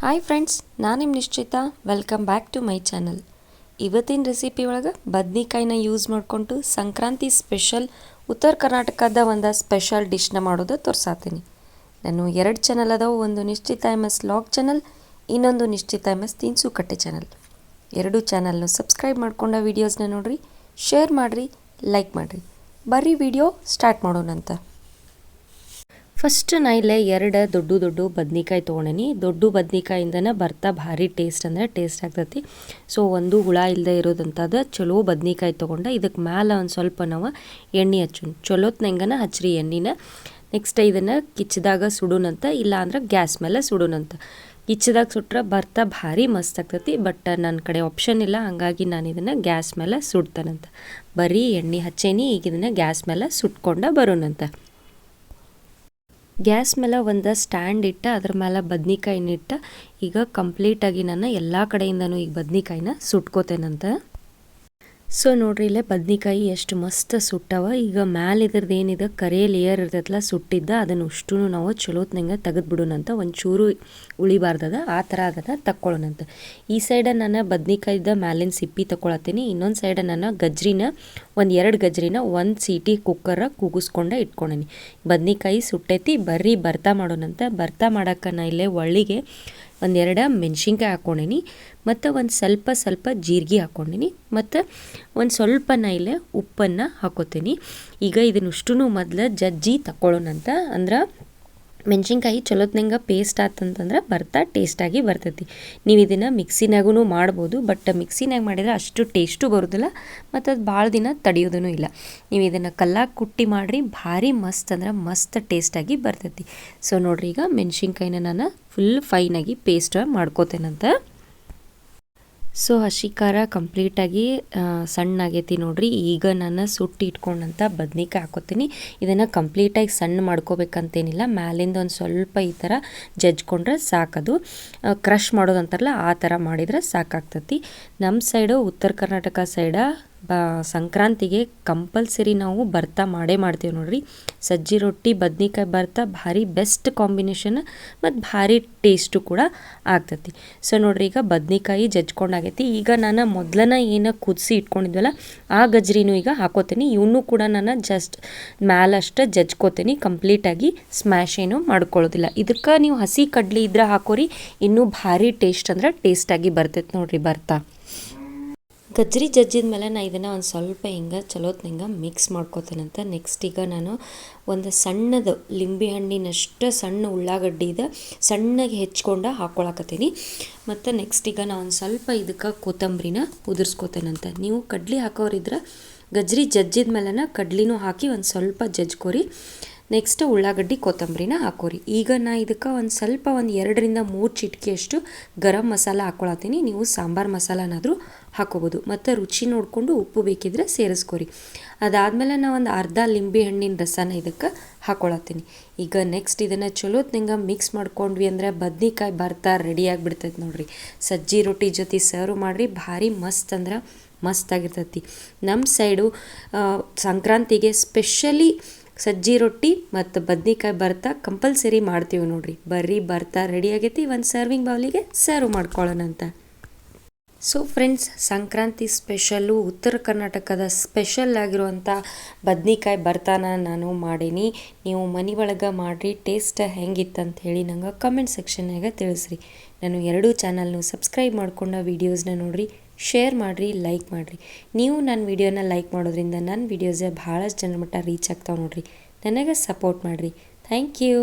Hi friends ನಾನು ನಿಮ್ಮ ನಿಶ್ಚಿತ. Welcome back to my channel ಇವತ್ತಿನ ರೆಸಿಪಿ ಒಳಗೆ ಬದ್ನಿಕಾಯಿನ ಯೂಸ್ ಮಾಡಿಕೊಂಡು ಸಂಕ್ರಾಂತಿ ಸ್ಪೆಷಲ್ ಉತ್ತರ ಕರ್ನಾಟಕದ ಒಂದು ಸ್ಪೆಷಲ್ ಡಿಶ್ನ ಮಾಡೋದು ತೋರ್ಸಾತೀನಿ. ನಾನು ಎರಡು ಚಾನಲ್ ಅದಾವು, ಒಂದು ನಿಶ್ಚಿತ ಎಂ ಎಸ್ ಲಾಗ್ ಚಾನಲ್ ಇನ್ನೊಂದು ನಿಶ್ಚಿತ ಎಂ ಎಸ್ ತಿನ್ಸು ಕಟ್ಟೆ ಚಾನಲ್ ಎರಡು ಚಾನಲ್ನು ಸಬ್ಸ್ಕ್ರೈಬ್ ಮಾಡ್ಕೊಂಡ ವೀಡಿಯೋಸ್ನ ನೋಡ್ರಿ ಶೇರ್ ಮಾಡಿರಿ ಲೈಕ್ ಮಾಡಿರಿ. ಬರ್ರಿ ವಿಡಿಯೋ ಸ್ಟಾರ್ಟ್ ಮಾಡೋಣಂತ. ಫಸ್ಟ್ ನಾ ಇಲ್ಲೇ ಎರಡು ದೊಡ್ಡ ದೊಡ್ಡ ಬದ್ನಿಕಾಯಿ ತೊಗೊಂಡೇನಿ. ದೊಡ್ಡ ಬದ್ನಿಕಾಯಿಂದನೇ ಬರ್ತಾ ಭಾರಿ ಟೇಸ್ಟ್ ಅಂದರೆ ಟೇಸ್ಟ್ ಆಗ್ತೈತಿ. ಸೊ ಒಂದು ಹುಳ ಇಲ್ಲದೆ ಇರೋದಂಥದ್ದು ಚಲೋ ಬದ್ನಿಕಾಯಿ ತೊಗೊಂಡೆ. ಇದಕ್ಕೆ ಮ್ಯಾಲೆ ಒಂದು ಸ್ವಲ್ಪ ನಾವು ಎಣ್ಣೆ ಹಚ್ಚು ಚಲೋತ್ನಂಗನ ಹಚ್ಚಿರಿ ಎಣ್ಣೆನ. ನೆಕ್ಸ್ಟ್ ಇದನ್ನು ಕಿಚ್ಚಿದಾಗ ಇಲ್ಲ ಅಂದ್ರೆ ಗ್ಯಾಸ್ ಮೇಲೆ ಸುಡೋನಂತ. ಕಿಚ್ಚಿದಾಗ ಸುಟ್ರೆ ಬರ್ತಾ ಭಾರಿ ಮಸ್ತ್ ಆಗ್ತೈತಿ, ಬಟ್ ನನ್ನ ಕಡೆ ಆಪ್ಷನ್ ಇಲ್ಲ. ಹಂಗಾಗಿ ನಾನು ಇದನ್ನು ಗ್ಯಾಸ್ ಮೇಲೆ ಸುಡ್ತಾನಂತ. ಬರೀ ಎಣ್ಣೆ ಹಚ್ಚೇನಿ, ಈಗ ಇದನ್ನು ಗ್ಯಾಸ್ ಮೇಲೆ ಸುಟ್ಕೊಂಡ ಬರೋಣಂತ ಗ್ಯಾಸ್ ಮೇಲೆ ಒಂದು ಸ್ಟ್ಯಾಂಡ್ ಇಟ್ಟು, ಅದ್ರ ಮೇಲೆ ಬದ್ನಿಕಾಯಿನಿಟ್ಟು ಈಗ ಕಂಪ್ಲೀಟಾಗಿ ನಾನು ಎಲ್ಲ ಕಡೆಯಿಂದನೂ ಈಗ ಬದ್ನಿಕಾಯಿನ ಸುಟ್ಕೋತೇನಂತ. ಸೊ ನೋಡ್ರಿ, ಇಲ್ಲೇ ಬದ್ನಿಕಾಯಿ ಎಷ್ಟು ಮಸ್ತ್ ಸುಟ್ಟವ. ಈಗ ಮ್ಯಾಲ ಇದ್ರದ್ದು ಏನಿದೆ, ಕರೆ ಲೇಯರ್ ಇರ್ತೈತಲ್ಲ ಸುಟ್ಟಿದ್ದ, ಅದನ್ನು ಅಷ್ಟು ನಾವು ಚಲೋತ್ನಂಗೆ ತೆಗೆದು ಬಿಡೋಣಂತ ಒಂಚೂರು ಉಳಿಬಾರ್ದದ, ಆ ಥರ ಅದನ್ನು ತಕ್ಕೊಳ್ಳೋಣಂತ ಈ ಸೈಡ ನಾನು ಬದ್ನಿಕಾಯ್ದ ಮ್ಯಾಲಿನ ಸಿಪ್ಪಿ ತಗೊಳತ್ತೀನಿ ಇನ್ನೊಂದು ಸೈಡ ನಾನು ಗಜ್ರಿನ, ಒಂದು ಎರಡು ಗಜ್ರಿನ, ಒಂದು ಸೀಟಿ ಕುಕ್ಕರ ಕೂಗಿಸ್ಕೊಂಡೆ ಇಟ್ಕೊಂಡೇನಿ ಬದ್ನಿಕಾಯಿ ಸುಟ್ಟೈತಿ, ಬರ್ರಿ ಬರ್ತಾ ಮಾಡೋಣಂತ. ಬರ್ತಾ ಮಾಡೋಕ್ಕ ನಾ ಇಲ್ಲೇ ಒಳ್ಳಿಗೆ ಒಂದೆರಡು ಮೆಣಸಿನ್ಕಾಯಿ ಹಾಕ್ಕೊಂಡೀನಿ, ಮತ್ತು ಒಂದು ಸ್ವಲ್ಪ ಸ್ವಲ್ಪ ಜೀರಿಗೆ ಹಾಕ್ಕೊಂಡೀನಿ, ಮತ್ತು ಒಂದು ಸ್ವಲ್ಪ ನೈಲೆ ಉಪ್ಪನ್ನು ಹಾಕೋತೀನಿ. ಈಗ ಇದನ್ನಷ್ಟು ಮೊದಲು ಜಜ್ಜಿ ತಗೊಳ್ಳೋಣಂತ ಅಂದ್ರೆ ಮೆಣಸಿನ್ಕಾಯಿ ಚಲೋತ್ನಂಗೆ ಪೇಸ್ಟ್ ಆತಂತಂದ್ರೆ ಬರ್ತಾ ಟೇಸ್ಟಾಗಿ ಬರ್ತೈತಿ. ನೀವು ಇದನ್ನು ಮಿಕ್ಸಿನಾಗೂ ಮಾಡ್ಬೋದು ಬಟ್ ಮಿಕ್ಸಿನಾಗ ಮಾಡಿದ್ರೆ ಅಷ್ಟು ಟೇಸ್ಟು ಬರೋದಿಲ್ಲ, ಮತ್ತು ಅದು ಭಾಳ ದಿನ ತಡೆಯೋದೂ ಇಲ್ಲ. ನೀವು ಇದನ್ನು ಕಲ್ಲಾಗಿ ಕುಟ್ಟಿ ಮಾಡಿರಿ, ಭಾರಿ ಮಸ್ತ್ ಅಂದ್ರೆ ಮಸ್ತ್ ಟೇಸ್ಟಾಗಿ ಬರ್ತೈತಿ. ಸೊ ನೋಡ್ರಿ ಈಗ ಮೆಣಸಿನ್ಕಾಯಿನ ನಾನು ಫುಲ್ ಫೈನಾಗಿ ಪೇಸ್ಟ್ ಮಾಡ್ಕೋತೇನಂತ. ಸೊ ಹಸಿ ಖಾರ ಕಂಪ್ಲೀಟಾಗಿ ಸಣ್ಣ ಆಗೈತಿ ನೋಡ್ರಿ. ಈಗ ನಾನು ಸುಟ್ಟು ಇಟ್ಕೊಂಡಂಥ ಬದ್ನಿಕಾಯಿ ಹಾಕೋತೀನಿ. ಇದನ್ನು ಕಂಪ್ಲೀಟಾಗಿ ಸಣ್ಣ ಮಾಡ್ಕೋಬೇಕಂತೇನಿಲ್ಲ. ಮ್ಯಾಲಿಂದ ಒಂದು ಸ್ವಲ್ಪ ಈ ಥರ ಜಜ್ಕೊಂಡ್ರೆ ಸಾಕದು. ಕ್ರಷ್ ಮಾಡೋದಂತಾರಲ್ಲ, ಆ ಥರ ಮಾಡಿದ್ರೆ ಸಾಕಾಗ್ತತಿ. ನಮ್ಮ ಸೈಡು ಉತ್ತರ ಕರ್ನಾಟಕ ಸೈಡ ಬ, ಸಂಕ್ರಾಂತಿಗೆ ಕಂಪಲ್ಸರಿ ನಾವು ಭರ್ತಾ ಮಾಡೇ ಮಾಡ್ತೀವಿ ನೋಡ್ರಿ. ಸಜ್ಜಿ ರೊಟ್ಟಿ, ಬದ್ನಿಕಾಯಿ ಭರ್ತಾ ಭಾರಿ ಬೆಸ್ಟ್ ಕಾಂಬಿನೇಷನ್ ಮತ್ತು ಭಾರಿ ಟೇಸ್ಟು ಕೂಡ ಆಗ್ತತಿ. ಸೊ ನೋಡ್ರಿ ಈಗ ಬದ್ನಿಕಾಯಿ ಜಜ್ಕೊಂಡಾಗೈತಿ. ಈಗ ನಾನು ಮೊದಲನ ಏನು ಕುದಿಸಿ ಇಟ್ಕೊಂಡಿದ್ವಲ್ಲ, ಆ ಗಜ್ರಿನೂ ಈಗ ಹಾಕೋತೀನಿ. ಇವನ್ನೂ ಕೂಡ ನಾನು ಜಸ್ಟ್ ಮ್ಯಾಲಷ್ಟು ಜಜ್ಕೋತೀನಿ. ಕಂಪ್ಲೀಟಾಗಿ ಸ್ಮ್ಯಾಶ್ ಏನು ಮಾಡ್ಕೊಳ್ಳೋದಿಲ್ಲ. ಇದಕ್ಕೆ ನೀವು ಹಸಿ ಕಡ್ಲಿ ಇದ್ರೆ ಹಾಕೋರಿ. ಇನ್ನೂ ಭಾರಿ ಟೇಸ್ಟ್ ಅಂದ್ರೆ ಟೇಸ್ಟಾಗಿ ಬರ್ತೈತೆ ನೋಡ್ರಿ ಬರ್ತಾ ಗಜ್ರಿ ಜಜ್ಜಿದ ಮೇಲೆ ನಾನು ಇದನ್ನು ಒಂದು ಸ್ವಲ್ಪ ಹಿಂಗೆ ಚಲೋತ್ನಂಗೆ ಮಿಕ್ಸ್ ಮಾಡ್ಕೋತೇನಂತ ನೆಕ್ಸ್ಟ್ ಈಗ ನಾನು ಒಂದು ಸಣ್ಣದು ಲಿಂಬೆ ಹಣ್ಣಿನಷ್ಟು ಸಣ್ಣ ಇದೆ ಸಣ್ಣಗೆ ಹೆಚ್ಕೊಂಡು ಹಾಕ್ಕೊಳಕತ್ತೀನಿ ಮತ್ತು ನೆಕ್ಸ್ಟ್ ಈಗ ನಾನು ಒಂದು ಸ್ವಲ್ಪ ಇದಕ್ಕೆ ಕೊತ್ತಂಬರಿನ ಉದುರ್ಸ್ಕೋತೇನಂತ ನೀವು ಕಡ್ಲಿ ಹಾಕೋರಿದ್ರೆ ಗಜ್ರಿ ಜಜ್ಜಿದ ಮೇಲೆನ ಕಡ್ಲಿನೂ ಹಾಕಿ ಒಂದು ಸ್ವಲ್ಪ ಜಜ್ಕೋರಿ. ನೆಕ್ಸ್ಟ್ ಉಳ್ಳಾಗಡ್ಡಿ ಕೊತ್ತಂಬರಿನ ಹಾಕೋರಿ. ಈಗ ನಾ ಇದಕ್ಕೆ ಒಂದು ಸ್ವಲ್ಪ ಒಂದು ಎರಡರಿಂದ ಮೂರು ಚಿಟಿಕೆಯಷ್ಟು ಗರಂ ಮಸಾಲ ಹಾಕ್ಕೊಳತ್ತೀನಿ ನೀವು ಸಾಂಬಾರು ಮಸಾಲನಾದರೂ ಹಾಕೋಬೋದು. ಮತ್ತು ರುಚಿ ನೋಡಿಕೊಂಡು ಉಪ್ಪು ಬೇಕಿದ್ರೆ ಸೇರಿಸ್ಕೊರಿ. ಅದಾದಮೇಲೆ ನಾವು ಒಂದು ಅರ್ಧ ಲಿಂಬೆ ಹಣ್ಣಿನ ರಸನ ಇದಕ್ಕೆ ಹಾಕೊಳತ್ತೀನಿ. ಈಗ ನೆಕ್ಸ್ಟ್ ಇದನ್ನು ಚಲೋತ್ನಂಗೆ ಮಿಕ್ಸ್ ಮಾಡ್ಕೊಂಡ್ವಿ ಅಂದರೆ ಬದ್ನಿಕಾಯಿ ಬರ್ತಾ ರೆಡಿ ಆಗಿಬಿಡ್ತೈತೆ ನೋಡ್ರಿ. ಸಜ್ಜಿ ರೊಟ್ಟಿ ಜೊತೆ ಸರ್ವ್ ಮಾಡಿರಿ, ಭಾರಿ ಮಸ್ತ್ ಅಂದ್ರೆ ಮಸ್ತ್ ಆಗಿರ್ತೈತಿ. ನಮ್ಮ ಸೈಡು ಸಂಕ್ರಾಂತಿಗೆ ಸ್ಪೆಷಲಿ ಸಜ್ಜಿ ರೊಟ್ಟಿ ಮತ್ತು ಬದ್ನಿಕಾಯಿ ಬರ್ತಾ ಕಂಪಲ್ಸರಿ ಮಾಡ್ತೀವಿ ನೋಡ್ರಿ. ಬರ್ರಿ ಬರ್ತಾ ರೆಡಿ ಆಗೈತಿ, ಒಂದು ಸರ್ವಿಂಗ್ ಬೌಲಿಗೆ ಸರ್ವ್ ಮಾಡ್ಕೊಳ್ಳೋಣಂತ ಸೊ ಫ್ರೆಂಡ್ಸ್ ಸಂಕ್ರಾಂತಿ ಸ್ಪೆಷಲ್ಲು ಉತ್ತರ ಕರ್ನಾಟಕದ ಸ್ಪೆಷಲ್ ಆಗಿರುವಂಥ ಬದ್ನಿಕಾಯಿ ಬರ್ತಾನ ನಾನು ಮಾಡೀನಿ. ನೀವು ಮನೆ ಒಳಗೆ ಮಾಡಿರಿ ಟೇಸ್ಟ್ ಹೆಂಗಿತ್ತಂತ ಹೇಳಿ ನಂಗೆ ಕಮೆಂಟ್ ಸೆಕ್ಷನ್ನಾಗ ತಿಳಿಸ್ರಿ. ನಾನು ಎರಡೂ ಚಾನಲ್ನು ಸಬ್ಸ್ಕ್ರೈಬ್ ಮಾಡ್ಕೊಂಡ ವೀಡಿಯೋಸ್ನ ನೋಡಿರಿ ಶೇರ್ ಮಾಡಿರಿ ಲೈಕ್ ಮಾಡಿರಿ. ನೀವು ನನ್ನ ವಿಡಿಯೋನ ಲೈಕ್ ಮಾಡೋದ್ರಿಂದ ನನ್ನ ವೀಡಿಯೋಸೇ ಭಾಳಷ್ಟು ಜನ ಮಟ್ಟ ರೀಚ್ ಆಗ್ತಾವೆ ನೋಡಿರಿ. ನನಗೆ ಸಪೋರ್ಟ್ ಮಾಡಿರಿ. Thank you